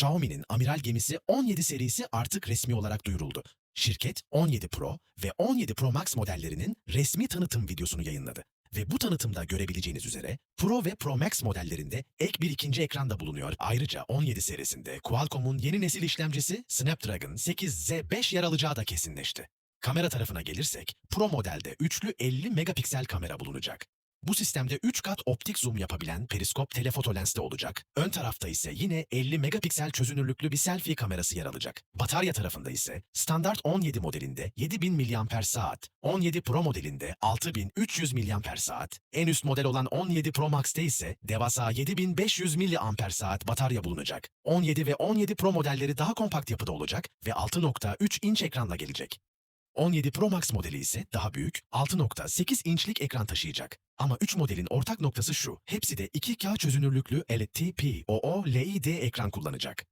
Xiaomi'nin amiral gemisi 17 serisi artık resmi olarak duyuruldu. Şirket 17 Pro ve 17 Pro Max modellerinin resmi tanıtım videosunu yayınladı. Ve bu tanıtımda görebileceğiniz üzere Pro ve Pro Max modellerinde ek bir ikinci ekran da bulunuyor. Ayrıca 17 serisinde Qualcomm'un yeni nesil işlemcisi Snapdragon 8Z5 yer alacağı da kesinleşti. Kamera tarafına gelirsek, Pro modelde üçlü 50 megapiksel kamera bulunacak. Bu sistemde 3 kat optik zoom yapabilen periskop telefoto lens de olacak. Ön tarafta ise yine 50 megapiksel çözünürlüklü bir selfie kamerası yer alacak. Batarya tarafında ise standart 17 modelinde 7000 mAh, 17 Pro modelinde 6300 mAh, en üst model olan 17 Pro Max'te ise devasa 7500 mAh batarya bulunacak. 17 ve 17 Pro modelleri daha kompakt yapıda olacak ve 6.3 inç ekranla gelecek. 17 Pro Max modeli ise daha büyük 6.8 inçlik ekran taşıyacak. Ama 3 modelin ortak noktası şu, hepsi de 2K çözünürlüklü LTPO LED ekran kullanacak.